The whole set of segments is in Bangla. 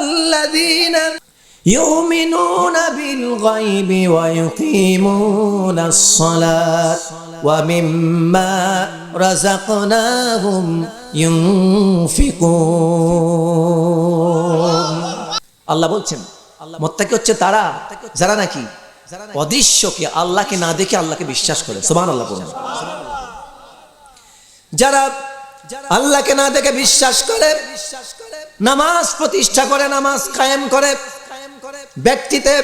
الذين يؤمنون بالغيب ويقيمون الصلاة ومما رزقناهم ينفقون. আল্লাহ বলছেন, মোত্তাকি হচ্ছে তারা, যারা নাকি অদৃশ্যকে আল্লাহকে না দেখে আল্লাহকে বিশ্বাস করে। সোমান আল্লাহ বলছেন যারা আল্লাহকে না দেখে বিশ্বাস করে নামাজ প্রতিষ্ঠা করে, নামাজ কায়েম করে। ব্যক্তিতে,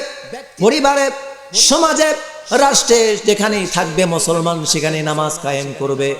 পরিবারে, সমাজে, রাষ্ট্রে যেখানেই থাকবে, মুসলমান সেখানে নামাজ কায়েম করবে।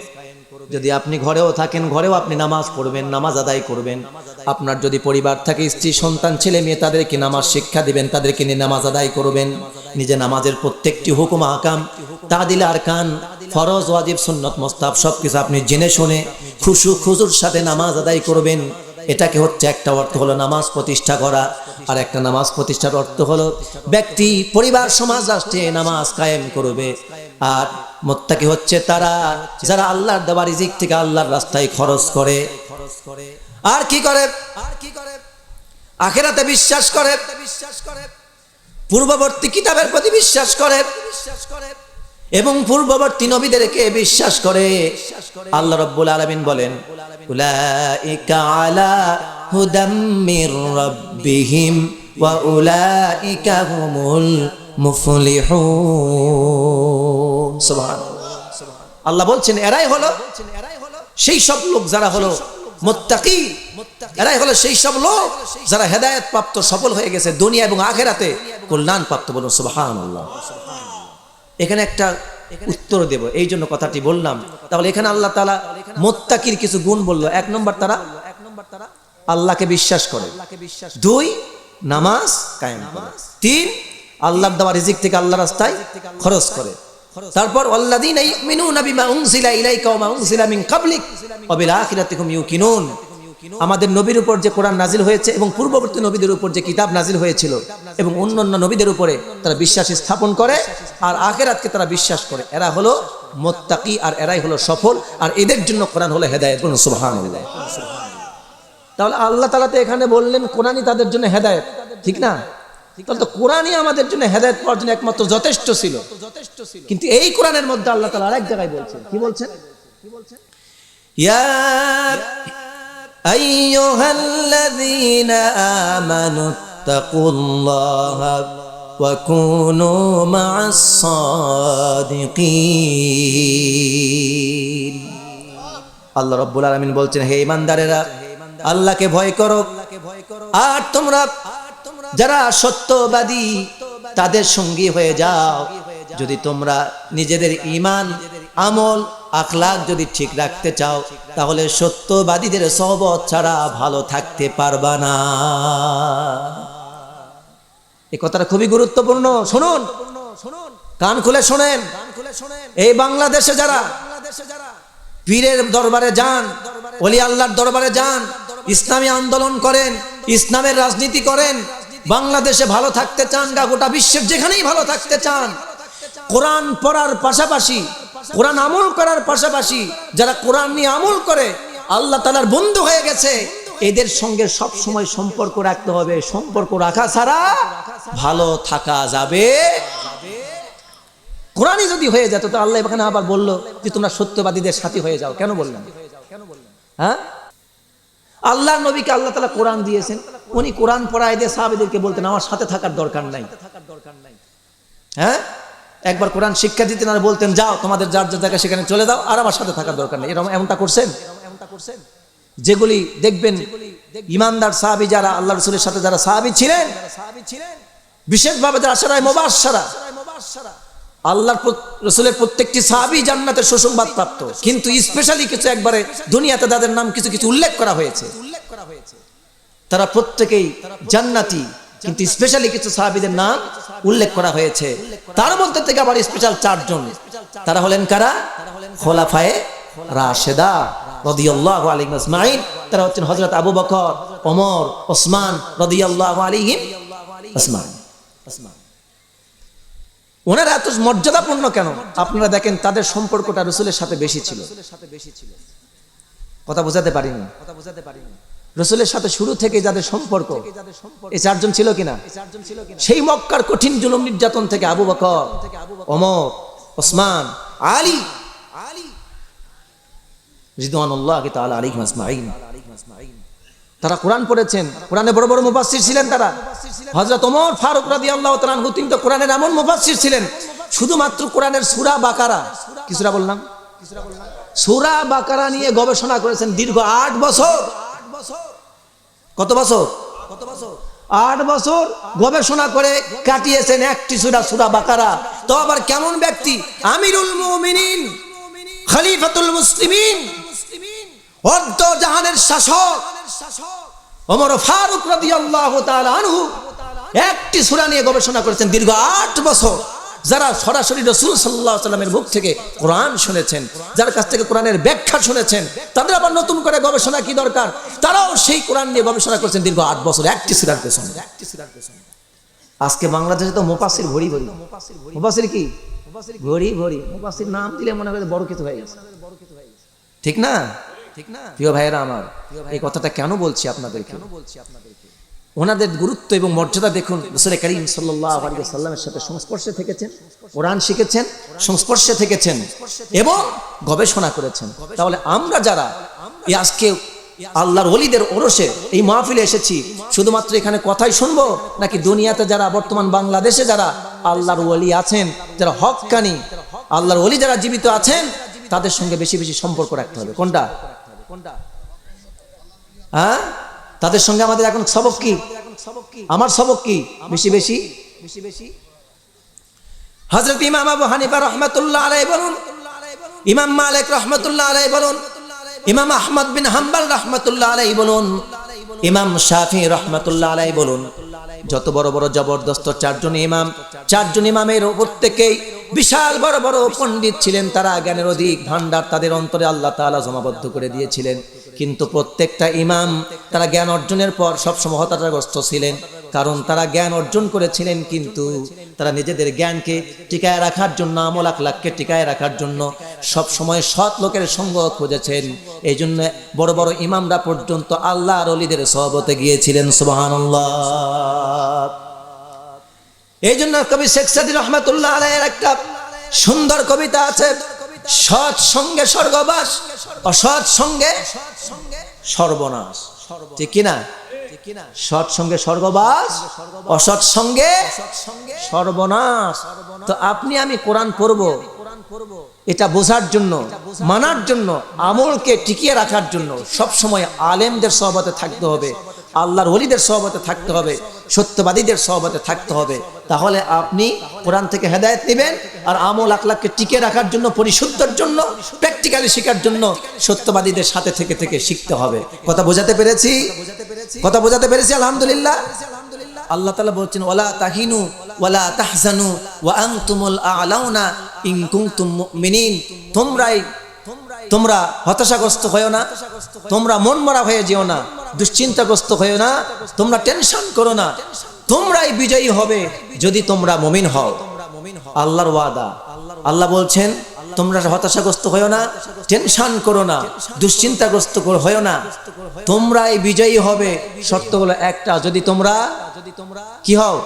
যদি আপনি ঘরেও থাকেন, ঘরেও আপনি নামাজ পড়বেন, নামাজ আদায় করবেন। আপনার যদি পরিবার থাকে, স্ত্রী, সন্তান, ছেলে মেয়ে, তাদেরকে নামাজ শিক্ষা দিবেন, তাদেরকে নিয়ে নামাজ আদায় করবেন। নিজে নামাজের প্রত্যেকটি হুকুম, আকাম, তা দিলে আর কান, ফরজ, ওয়াজিব, সুন্নত মোস্তাব সব কিছু আপনি জেনে শুনে খুশু, খুজুর সাথে নামাজ আদায় করবেন। এটাকে হচ্ছে একটা অর্থ হলো নামাজ প্রতিষ্ঠা করা। আর একটা নামাজ প্রতিষ্ঠার অর্থ হলো ব্যক্তি পরিবার সমাজ রাষ্ট্রে নামাজ কায়েম করবে। আর মোত্তাকি হচ্ছে তারা যারা আল্লাহর দেওয়া রিজিক থেকে আল্লাহর রাস্তায় খরচ করে। আর কি করে? আর কি করে? আখেরাতে বিশ্বাস করে। বিশ্বাস করে। পূর্ববর্তী কিতাবের প্রতি বিশ্বাস করে। বিশ্বাস করে। এবং পূর্ববর্তী নবীদেরকে বিশ্বাস করে। আল্লাহ রব্বুল আলামিন বলেন আল্লাহ বলছেন, এরাই হলো সেই সব লোক যারা হলো মোত্তাকি। এরাই হলো সেই সব লোক যারা হেদায়েত প্রাপ্ত সফল হয়ে গেছে দুনিয়া এবং আখেরাতে কল্যাণ প্রাপ্ত বলুন, সুবহানাল্লাহ। এখানে একটা উত্তর দেব, এই জন্য কথাটি বললাম। তাহলে এখানে আল্লাহ তালা মোত্তাকির কিছু গুণ বলল। এক নম্বর তারা এক নম্বর তারা আল্লাহকে বিশ্বাস করে। দুই, নামাজ কায়েম করে। তিন, আল্লাহর দেওয়া রিজিক থেকে আল্লাহ রাস্তায় খরচ করে। তারপর হুম ইউকিনুন। আমাদের নবীর উপর যে কোরআন নাজিল হয়েছে এবং পূর্ববর্তী নবীদের উপর যে কিতাব নাজিল হয়েছিল এবং অন্যান্য নবীদের উপরে তারা বিশ্বাস স্থাপন করে আর আখেরাতকে তারা বিশ্বাস করে। এরা হলো মোত্তাকি আর এরাই হলো সফল আর এদের জন্য কোরআন হলো হেদায়েত। বলুন, সুবহানাল্লাহ। তাহলে আল্লাহ তাআলা তো এখানে বললেন, কোরআনই তাদের জন্য হেদায়েত। ঠিক না? তাহলে তো কোরআনই আমাদের জন্য হেদায়েত পাওয়ার জন্য একমাত্র যথেষ্ট ছিল। যথেষ্ট ছিল কিন্তু এই কোরআনের মধ্যে আল্লাহ তাআলা আরেক জায়গায় বলছেন। কি বলছেন? কি বলছেন أيها الذين آمنوا اتقوا الله وكونوا مع الصادقين আল্লাহ রব্বুল আলামিন বলছেন হে ইমানদারেরা আল্লাহকে ভয় করো আর তোমরা যারা সত্যবাদী তাদের সঙ্গী হয়ে যাও যদি তোমরা নিজেদের ইমান আমল আখলাক যদি ঠিক রাখতে চাও, তাহলে সত্যবাদীদের সহবত ছাড়া ভালো থাকতে পারবা না। এই কথাটা খুবই গুরুত্বপূর্ণ। শুনুন, কান খুলে শোনেন। এই বাংলাদেশে যারা পীরের দরবারে যান অলি আল্লাহর দরবারে যান, ইসলামী আন্দোলন করেন, ইসলামের রাজনীতি করেন, বাংলাদেশে ভালো থাকতে চান গা গোটা বিশ্বের যেখানেই ভালো থাকতে চান, কোরআন পড়ার পাশাপাশি কোরআন আমল করার পাশাপাশি যারা কোরআন নিয়ে আমল করে, আল্লাহ তালার বন্ধু হয়ে গেছে। এদের সঙ্গে সব সময় সম্পর্ক রাখতে হবে। সম্পর্ক রাখা ছাড়া ভালো থাকা যাবে কোরআনই যদি হয়ে যেত, তো আল্লাহ এখানে আবার বলল যে, তোমরা সত্যবাদীদের সাথী হয়ে যাও। কেন বললেন? হ্যাঁ? আল্লাহ নবীকে আল্লাহ তালা কোরআন দিয়েছেন। উনি কোরআন পড়ায় দিয়ে সাহাবিদেরকে বলতেন, আমার সাথে থাকার দরকার নাই। হ্যাঁ? একবার কোরআন শিক্ষা দিতেন আর বলতেন, যাও, তোমাদের যার যার জায়গায় সেখানে চলে দাও আর আমার সাথে থাকার দরকার নেই। এরকম এমনটা করছেন? যেগুলি দেখবেন ইমানদার সাহাবি যারা, আল্লাহ রসুলের সাথে যারা সাহাবি ছিলেন, বিশেষভাবে যারা সারাই মোবাস সারা আল্লাহর রসুলের প্রত্যেকটি সাহাবি জান্নাতের সুসংবাদ প্রাপ্ত। কিন্তু স্পেশালি কিছু একবারে দুনিয়াতে তাদের নাম কিছু কিছু উল্লেখ করা হয়েছে উল্লেখ করা হয়েছে। তারা প্রত্যেকেই জান্নাতি। কিন্তু স্পেশালি কিছু সাহাবিদের নাম উল্লেখ করা হয়েছে। তার মধ্যে থেকে আবার স্পেশাল চারজন। তারা হলেন কারা? খোলাফায়ে রাশেদা রদিয়াল্লাহু আলাইহিম আজমাইন। তারা হচ্ছেন হযরত আবু বকর, ওমর, ওসমান রদিয়াল্লাহু আলাইহিম ওসমান ওনারা এত মর্যাদাপূর্ণ কেন? আপনারা দেখেন তাদের সম্পর্কটা রসুলের সাথে বেশি ছিল। কথা বোঝাতে পারিনি কথা বোঝাতে পারিনি। রসুলের সাথে শুরু থেকে যাদের সম্পর্ক এই চারজন ছিল কিনা? সেই মক্কার কঠিন জুলুম নির্যাতন থেকে আবু বকর, ওমর, ওসমান, আলী। তারা কোরআন পড়েছেন। কোরআনে বড় বড় মুফাসসির ছিলেন তারা। হযরত ওমর ফারুক আনহু তিনি তো কোরআনের এমন মুফাসসির ছিলেন। শুধুমাত্র কোরআনের সূরা বাকারা। কি সূরা বললাম? সূরা বাকারা নিয়ে গবেষণা করেছেন দীর্ঘ আট বছর। কত বছর? কত বছর? আট বছর গবেষণা করে কাটিয়েছেন একটি সূরা সূরা বাকারা। তো আবার কেমন ব্যক্তি? আমিরুল মুমিনিন, খলিফাতুল মুসলিমিন, অর্ধ জাহানের শাসক, ওমর ফারুক রাদিয়াল্লাহু তাআলা আনহু। একটি সূরা নিয়ে গবেষণা করেছেন দীর্ঘ আট বছর। যারা সরাসরি রসুল সাল্লাহ সাল্লামের মুখ থেকে কোরআন শুনেছেন যার কাছ থেকে কোরআনের ব্যাখ্যা শুনেছেন তাদের আবার নতুন করে গবেষণা কি দরকার? তারাও সেই কোরআন নিয়ে গবেষণা করেছেন দীর্ঘ আট বছর একটি সিরার পেছনে। আজকে বাংলাদেশে তো মোপাসির ভরি ভরি। মোপাসির কি? ভরি ভরি। মোপাসির নাম দিলে মনে করে বড় কিছু হয়ে গেছে। ঠিক না? ঠিক না। প্রিয় ভাইয়েরা আমার এই কথাটা কেন বলছি আপনাদের কেন বলছি আপনাদেরকে? ওনাদের গুরুত্ব এবং মর্যাদা দেখুন। রসুল করিম সাল্লাহ সাল্লামের সাথে সংস্পর্শে থেকেছেন, কোরআন শিখেছেন, সংস্পর্শে থেকেছেন এবং গবেষণা করেছেন। তাহলে আমরা যারা আজকে আল্লাহর অলিদের ওরসে এই মাহফিলে এসেছি, শুধুমাত্র এখানে কথাই শুনব, নাকি দুনিয়াতে যারা, বর্তমান বাংলাদেশে যারা আল্লাহর ওলি আছেন, যারা হকানি আল্লাহর ওলি যারা জীবিত আছেন, তাদের সঙ্গে বেশি বেশি সম্পর্ক রাখতে হবে। কোনটা কোনটা? হ্যাঁ? তাদের সঙ্গে আমাদের এখন সবক কি? আমার সবক কি? বেশি বেশি। হজরত ইমাম আবু হানিফা রহমতুল্লাহ আলাই বলুন, ইমাম মালিক রহমতুল্লাহ আলাই বলুন, ইমাম আহমদ বিন হাম্বাল রহমতুল্লাহ আলাই বলুন, ইমাম শাফি রহমতুল্লাহ আলাই বলুন। যত বড় বড় জবরদস্ত চারজন ইমাম, চারজন ইমামের প্রত্যেকেই বিশাল বড় বড় পণ্ডিত ছিলেন তারা, জ্ঞানের অধিক ভান্ডার তাদের অন্তরে আল্লাহ তাআলা জমাবদ্ধ করে দিয়েছিলেন। কিন্তু প্রত্যেকটা ইমাম তারা জ্ঞান অর্জনের পর সবসময় হতাশাগ্রস্ত ছিলেন, কারণ তারা জ্ঞান অর্জন করেছিলেন কিন্তু তারা নিজেদের জ্ঞানকে টিকায় রাখার জন্য, আমল আখলাককে টিকায় রাখার জন্য সব সময় সৎ লোকের সঙ্গ খুঁজেছেন। এই জন্য বড় বড় ইমামরা পর্যন্ত আল্লাহর অলিদের সহবতে গিয়েছিলেন, সুবহানাল্লাহ। এই জন্য কবি শেখ সাদি রহমতুল্লাহ আলাইয়ের একটা সুন্দর কবিতা আছে, সৎ সঙ্গে স্বর্গবাস, অসৎ সঙ্গে সর্বনাশ। ঠিক কিনা সৎ সঙ্গে স্বর্গবাস, অসৎ সঙ্গে সর্বনাশ। তো আপনি আমি কোরআন পড়ব, এটা বোঝার জন্য, মানার জন্য, আমলকে টিকিয়ে রাখার জন্য সব সময় আলেমদের সহবতে থাকতে হবে। আল্লাহর ওলিদের সহবতে থাকতে হবে, সত্যবাদীদের সহবতে থাকতে হবে। তাহলে আপনি কোরআন থেকে হেদায়ত নেবেন আর আমল আখলাককে টিকে রাখার জন্য, পরিশুদ্ধর জন্য প্র্যাকটিক্যালি শেখার জন্য সত্যবাদীদের সাথে থেকে থেকে শিখতে হবে। কথা বোঝাতে পেরেছি? কথা বোঝাতে পেরেছি, আলহামদুলিল্লাহ? আল্লাহ তালা বলছেন ওলা তাহিনু ওলা তাহজানু, ওয়া আনতুমুল আলাউনা ইন কুনতুম মুমিনিন। তোমরাই, তোমরা হতাশাগ্রস্ত হয়েও না, তোমরা মন মরা হয়ে যেও না। দুশ্চিন্তাগ্রস্ত হয়েও না, তোমরা টেনশন করো না। তোমরাই বিজয়ী হবে যদি তোমরা মমিন হও। আল্লাহর ওয়াদা। আল্লাহ বলছেন, তোমরা হতাশাগ্রস্ত হয়েও না, টেনশন করো না, দুশ্চিন্তাগ্রস্ত হয়েও না। তোমরাই বিজয়ী হবে। শর্ত হলো একটা, যদি তোমরা কি হও?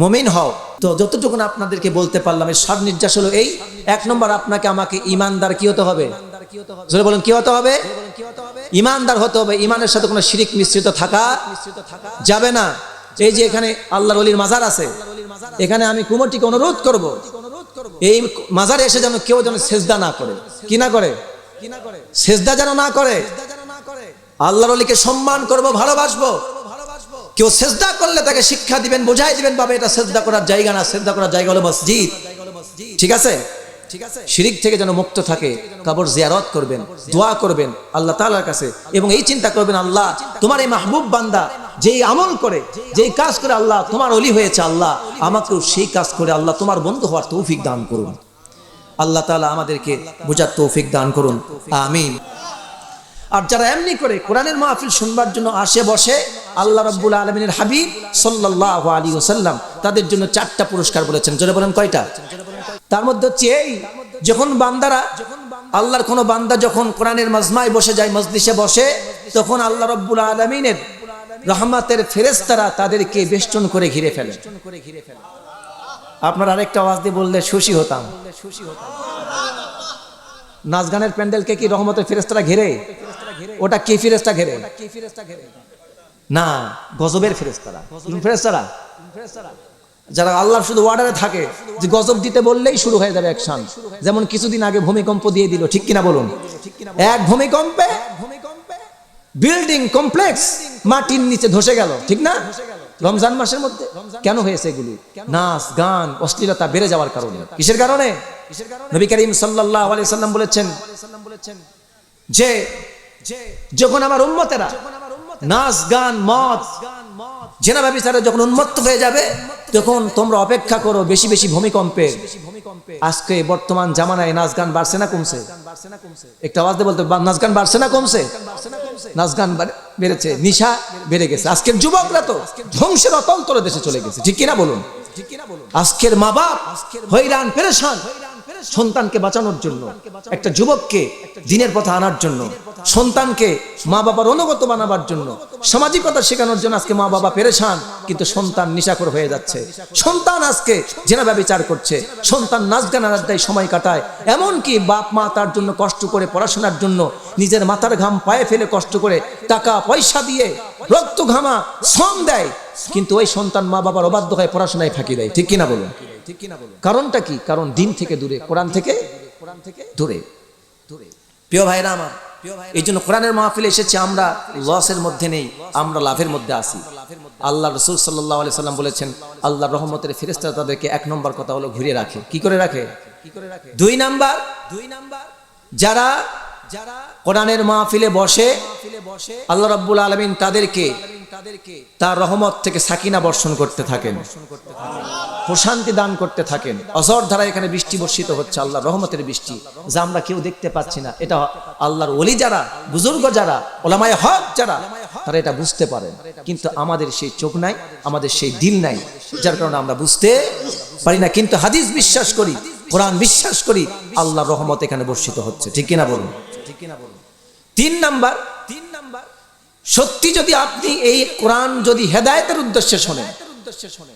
মমিন হও। তো যতটুকু আপনাদেরকে বলতে পারলাম, এর সার নির্যাস হলো এই। এক নম্বর, আপনাকে আমাকে ইমানদার কি হতে হবে? জোরে বলেন কি হতে হবে? ইমানদার হতে হবে ইমানের সাথে কোনো শিরিক মিশ্রিত থাকা যাবে না। এই যে এখানে আল্লাহর অলির মাজার আছে এখানে আমি কুমোরটিকে অনুরোধ করব এই মাজারে এসে যেন কেউ যেন সেজদা না করে। কি না করে? সেজদা যেন না করে। আল্লাহর অলিকে সম্মান করব ভালোবাসবো। কেউ সেজদা করলে তাকে শিক্ষা দিবেন বোঝাই দিবেন বাবা এটা সেজদা করার জায়গা না সেজদা করার জায়গা হলো মসজিদ। ঠিক আছে ঠিক আছে? শিরিক থেকে যেন মুক্ত থাকে কবর জিয়ারত করবেন দোয়া করবেন আল্লাহ তাআলার কাছে এবং এই চিন্তা করবেন আল্লাহ তোমার এই মাহবুব বান্দা যেই আমল করে যেই কাজ করে আল্লাহ তোমার অলি হয়েছে আল্লাহ আমাকেও সেই কাজ করে আল্লাহ তোমার বন্ধু হওয়ার তৌফিক দান করুন। আল্লাহ তাআলা আমাদেরকে বোঝার তৌফিক দান করুন। আমিন আর যারা এমনি করে কোরআনের মাহফিল শুনবার জন্য আসে বসে আল্লাহ রব্বুল আলমিনের হাবিব সাল্লাহ আলী ওসাল্লাম তাদের জন্য চারটা পুরস্কার বলেছেন। জোরে বলেন কয়টা? তার মধ্যে হচ্ছে এই, যখন বান্দারা, আল্লাহর কোনো বান্দা যখন কোরআনের মাজমায় বসে যায়, মজলিসে বসে, তখন আল্লাহ রব্বুল আলমিনের রহমাতের ফেরেস্তারা তাদেরকে বেষ্টন করে ঘিরে ফেলে। আপনার আরেকটা আওয়াজ দিয়ে বললে খুশি হতাম। নাচ গানের প্যান্ডেলকে কি রহমতের ফেরেস্তারা ঘেরে? ওটা কি ফেরেস্তা ঘেরে? না গজবের ফেরেস্তারা ফেরেস্তারা যারা আল্লাহ শুধু অর্ডারে থাকে যে গজব দিতে বললেই শুরু হয়ে যাবে অ্যাকশন যেমন কিছুদিন আগে ভূমিকম্প দিয়ে দিল ঠিক কিনা বলুন? এক ভূমিকম্পে বিল্ডিং কমপ্লেক্স মাটির নিচে ধসে গেল ঠিক না? রমজান মাসের মধ্যে কেন হয়েছে এগুলি? নাচ গান অশ্লীলতা বেড়ে যাওয়ার কারণে। কিসের কারণে? নবী করিম সাল্লাল্লাহু আলাইহি সাল্লাম বলেছেন যে যখন আমার উম্মতেরা নাচ গান, মদ। জেনা ব্যবচারে যখন উন্মত্ত হয়ে যাবে, তখন তোমরা অপেক্ষা করো বেশি বেশি ভূমিকম্পের আজকে বর্তমান জামানায় নাচ গান বাড়ছে না কমছে? একটা আওয়াজ বলতে নাচ গান বাড়ছে না কমছে? নাচ গান বেড়েছে, নিশা বেড়ে গেছে। আজকের যুবকরা তো ধ্বংসের অতল তলে দেশে চলে গেছে। ঠিক কিনা বলুন? আজকের মা বাপ হইরান, পেরেশান সন্তানকে বাঁচানোর জন্য, একটা যুবককে দিনের পথে আনার জন্য সন্তানকে মা বাবার অনুগত বানাবার জন্য। সামাজিকতা শেখানোর জন্য আজকে মা বাবা পেরেশান, কিন্তু সন্তান নিশাকর হয়ে যাচ্ছে। সন্তান আজকে জেনা ব্যবচার করছে। সন্তান নাচ গান আড্ডায় সময় কাটায়। এমনকি বাপ মা তার জন্য কষ্ট করে পড়াশোনার জন্য নিজের মাথার ঘাম পায়ে ফেলে কষ্ট করে টাকা পয়সা দিয়ে রক্ত ঘামা শ্রম দেয়। কিন্তু ওই সন্তান মা বাবার অবাধ্য হয়ে পড়াশোনায় ফাঁকি দেয়। ঠিক কিনা বলুন? কারণটা কি? কারণ দিন থেকে দূরে কোরআন থেকে কোরআন থেকে দূরে। দূরে। প্রিয় ভাইরা আমার এই জন্য কোরআনের মাহফিলে এসেছে, আমরা লসের মধ্যে নেই, আমরা লাভের মধ্যে আসি আল্লাহ রসুল সাল্লাহ আলি সাল্লাম বলেছেন আল্লাহ রহমতের ফেরেস্তা তাদেরকে এক নম্বর কথা হলো ঘুরে রাখে। কি করে রাখে? কি করে রাখে দুই নাম্বার দুই নাম্বার যারা যারা কোরআনের মাহফিলে বসে, আল্লাহ রাব্বুল আলমিন তাদেরকে তার রহমত থেকে সাকিনা বর্ষণ করতে থাকেন। প্রশান্তি দান করতে থাকেন। অজর ধারা এখানে বৃষ্টি বর্ষিত হচ্ছে আল্লাহ রহমতের বৃষ্টি। যা আমরা কেউ দেখতে পাচ্ছি না। এটা আল্লাহর ওলি যারা, বুজুর্গ যারা, ওলামায় হক যারা, তারা এটা বুঝতে পারেন। কিন্তু আমাদের সেই চোখ নাই, আমাদের সেই দিল নাই, যার কারণে আমরা বুঝতে পারি না। কিন্তু হাদিস বিশ্বাস করি, কোরআন বিশ্বাস করি আল্লাহ রহমত এখানে বর্ষিত হচ্ছে। ঠিক কিনা বলুন? ঠিক কিনা বলুন তিন নাম্বার তিন নাম্বার, সত্যি যদি আপনি এই কোরআন যদি হেদায়েতের উদ্দেশ্যে শোনেন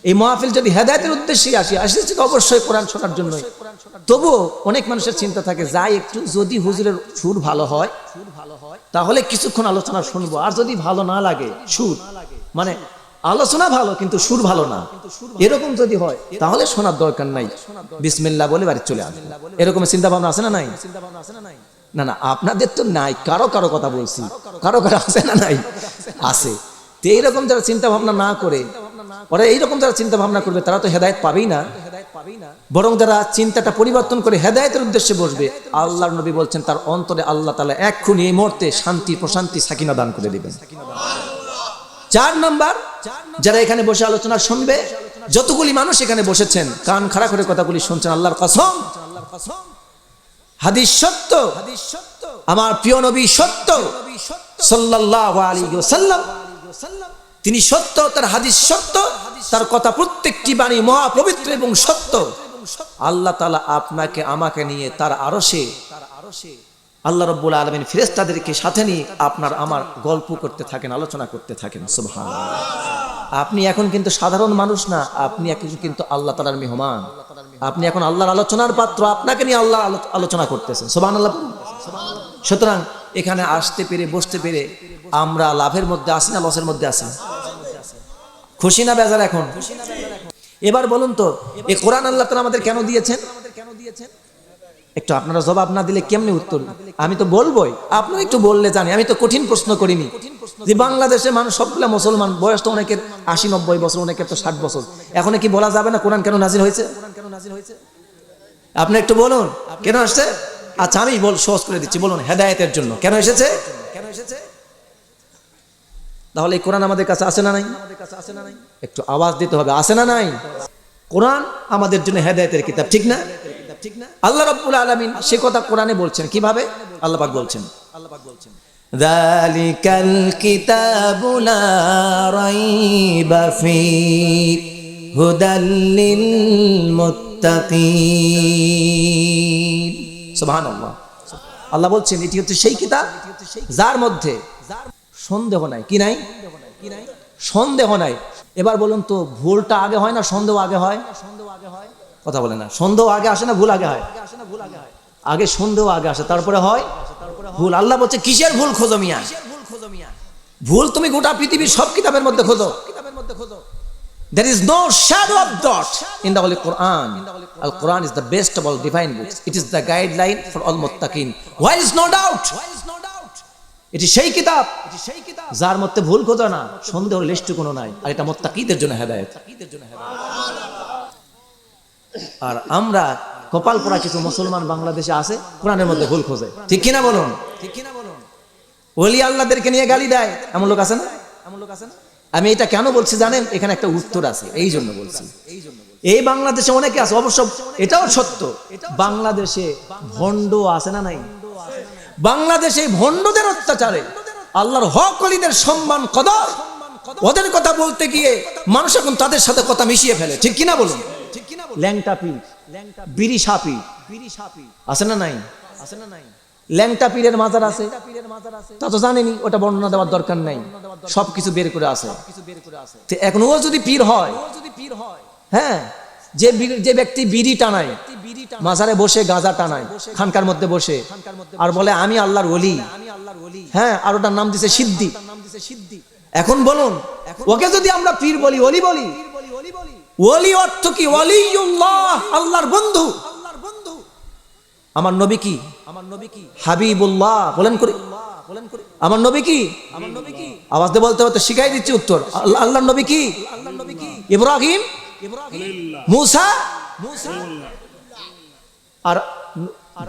এই মাহফিল যদি হেদায়েতের উদ্দেশ্যে আসি আসেছি অবশ্যই কোরআন শোনার জন্য। তবুও অনেক মানুষের চিন্তা থাকে যাই একটু যদি হুজুরের সুর ভালো হয় সুর ভালো হয়। তাহলে কিছুক্ষণ আলোচনা শুনব। আর যদি ভালো না লাগে সুর মানে আলোচনা ভালো কিন্তু সুর ভালো না। এরকম যদি হয় তাহলে শোনার দরকার নাই। বিসমিল্লাহ বলে বাড়ি চলে আসবে। এরকম চিন্তা ভাবনা আছে না নাই? চিন্তা ভাবনা আছে না নাই? না না আপনাদের তো নাই। কারও কারও কথা বলছি। কারও কারও আছে না নাই? আছে তো এইরকম যারা চিন্তা ভাবনা না করে ওরা এইরকম যারা চিন্তা ভাবনা করবে, তারা তো হেদায়ত পাবেই না। বরং যারা চিন্তাটা পরিবর্তন করে হেদায়তের উদ্দেশ্যে বসবে, আল্লাহর নবী বলছেন, তার অন্তরে আল্লাহ তালা এক্ষুনি এই মুহূর্তে শান্তি, প্রশান্তি, সাকিনা দান করে দিবেন। চার নাম্বার, যারা এখানে বসে আলোচনা শুনবে, যতগুলি মানুষ এখানে বসেছেন, কান খাড়া করে কথাগুলি শুনছেন, আল্লাহর কসম। হাদিস সত্য, আমার প্রিয় নবী সত্য, সাল্লাল্লাহু আলাইহি ওয়াসাল্লাম। তিনি সত্য, তার হাদিস সত্য, তার কথা প্রত্যেকটি বাণী মহা পবিত্র এবং সত্য। আল্লাহ তাআলা আপনাকে, আমাকে নিয়ে তার আরশে, আল্লাহ রব্বুল আলমিন ফেরেস্তাদেরকে সাথে নিয়ে আপনার, আমার গল্প করতে থাকেন, আলোচনা করতে থাকেন। সুবহান আপনি এখন কিন্তু সাধারণ মানুষ না, আপনি এখন কিন্তু আল্লাহ তালার মেহমান। আপনি এখন আল্লাহর আলোচনার পাত্র, আপনাকে নিয়ে আল্লাহ আলোচনা করতেছেন। সোবান আল্লাহ সুতরাং এখানে আসতে পেরে, বসতে পেরে আমরা লাভের মধ্যে আসি না, লসের মধ্যে আসি খুশি না বেজার এখন? এবার বলুন তো, এই কোরআন আল্লাহ তালা আমাদের কেন দিয়েছেন? একটু আপনারা জবাব না দিলে কেমনি উত্তর? আমি তো বলবোই, আপনারা একটু বললে জানি, আমি তো কঠিন প্রশ্ন করিনি। যে বাংলাদেশে মানুষ সবগুলা মুসলমান, বয়স তো অনেকের আশি নব্বই বছর, অনেকের তো ষাট বছর। এখন কি বলা যাবে না কোরআন কেন নাজিল হয়েছে? আপনি একটু বলুন, কেন আসছে? আচ্ছা আমি বল সহজ করে দিচ্ছি, বলুন, হেদায়েতের জন্য। কেন এসেছে কেন এসেছে? তাহলে এই কোরআন আমাদের কাছে আসে না নাই একটু আওয়াজ দিতে হবে আসে না নাই কোরআন আমাদের জন্য হেদায়েতের কিতাব ঠিক না ঠিক না আল্লাহ রাব্বুল আলামিন সে কথা কোরআনে বলছেন কিভাবে আল্লাহ পাক বলছেন আল্লাহ পাক বলছেন ذلك الكتاب لا ريب فيه هدى للمتقين সুবহানাল্লাহ আল্লাহ বলছেন এটি হচ্ছে সেই কিতাব যার মধ্যে সন্দেহ নাই। কি নাই? সন্দেহ নাই। এবার বলুন তো, ভুলটা আগে হয় না, সন্দেহ আগে হয়? সন্দেহ আগে হয় কথা বলে না। সন্দেহ আগে আসে না, ভুল আগে হয়? আগে সন্দেহ আগে আসে, তারপরে হয়? ভুল। আল্লাহ বলছে, কিসের ভুল খোঁজো মিয়া? ভুল তুমি গোটা পৃথিবীর সব কিতাবের মধ্যে খোঁজো। কিতাবের মধ্যে খোঁজো There is no shadow of doubt in the Holy Quran. Al Quran is the best of all divine books. It is the guideline for all muttaqin. Why is no doubt? এটি সেই কিতাব যার মধ্যে ভুল খোঁজো না, সন্দেহ লিস্টু কোনো নাই। আর এটা মোত্তাকিদের জন্য হেদায়ত। আর আমরা কপাল পরা কিছু মুসলমান বাংলাদেশে আছে, কোরআনের মধ্যে ভুল খোঁজে। ঠিক কিনা বলুন? ঠিক কিনা বলুন? ওলি আল্লাহদেরকে নিয়ে গালি দেয়, এমন লোক আছে না? এমন লোক আছে না? আমি এটা কেন বলছি জানেন? এখানে একটা উত্তর আছে, এই জন্য বলছি। এই বাংলাদেশে অনেকে আছে, অবশ্য এটাও সত্য, বাংলাদেশে ভণ্ড আছে না নাই? বাংলাদেশে ভণ্ডদের অত্যাচারে আল্লাহর হক অলিদের সম্মান কদর। ওদের কথা বলতে গিয়ে মানুষ এখন তাদের সাথে কথা মিশিয়ে ফেলে। ঠিক কিনা বলুন? পীর ও যদি পীর হয় হ্যাঁ যে যে ব্যক্তি বিড়ি টানায় মাজারে বসে গাঁজা টানায়, খানকার মধ্যে বসে। আর বলে, আমি আল্লাহর ওলি। হ্যাঁ আর ওটার নাম দিছে সিদ্ধি এখন বলুন, ওকে যদি আমরা পীর বলি, ওলি বলি? ওলি অর্থ কি? ওলিউল্লাহ, আল্লাহর বন্ধু। আমার নবী কি? আমার নবী কি হাবিবুল্লাহ, বলেন করি। আমার নবী কি? আমার নবী কি আওয়াজ দিয়ে বলতে বলতে শিখাই দিচ্ছি উত্তর। আল্লাহর নবী কি? আল্লাহর নবী কি ইব্রাহিম? ইব্রাহিম মুসা মুসা? আর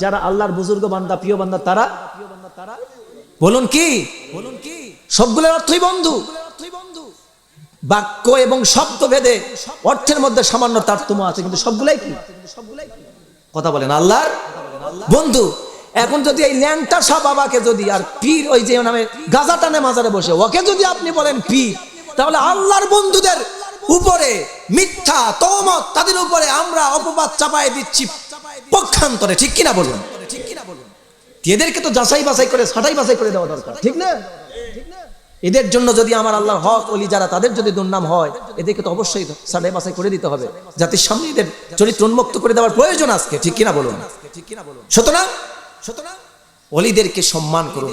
যারা আল্লাহর বুজুর্গ বান্দা, প্রিয় বান্দা, তারা বলুন কি? বলুন কি সবগুলোর অর্থই বন্ধু। বাক্য এবং শব্দ ভেদে অর্থের মধ্যে সামান্য তারতম্য আছে, কিন্তু সবগুলাই কি? কথা বলেন, আল্লাহর বন্ধু। এখন যদি এই ল্যাংটা শাহ বাবাকে যদি আর পীর, ওই যে নামে গাজা টানে মাজারে বসে, ওকে যদি আপনি বলেন পীর, তাহলে আল্লাহর বন্ধুদের উপরে মিথ্যা তহমত তাদের উপরে আমরা অপবাদ চাপাই দিচ্ছি পক্ষান্তরে, ঠিক কিনা বলুন? ঠিক কিনা বলুন এদেরকে তো যাচাই বাছাই করে, ছাটাই বাছাই করে দেওয়া দরকার, ঠিক না? এদের জন্য যদি আমার আল্লাহ হক অলি যারা, তাদের যদি দুর্নাম হয়, এদেরকে তো অবশ্যই ছাটাই বাছাই করে দিতে হবে। জাতির সামনে এদের চরিত্র উন্মুক্ত করে দেওয়ার প্রয়োজন আজকে, ঠিক কিনা বলুন? সুতরাং সুতরাং অলিদেরকে সম্মান করুন।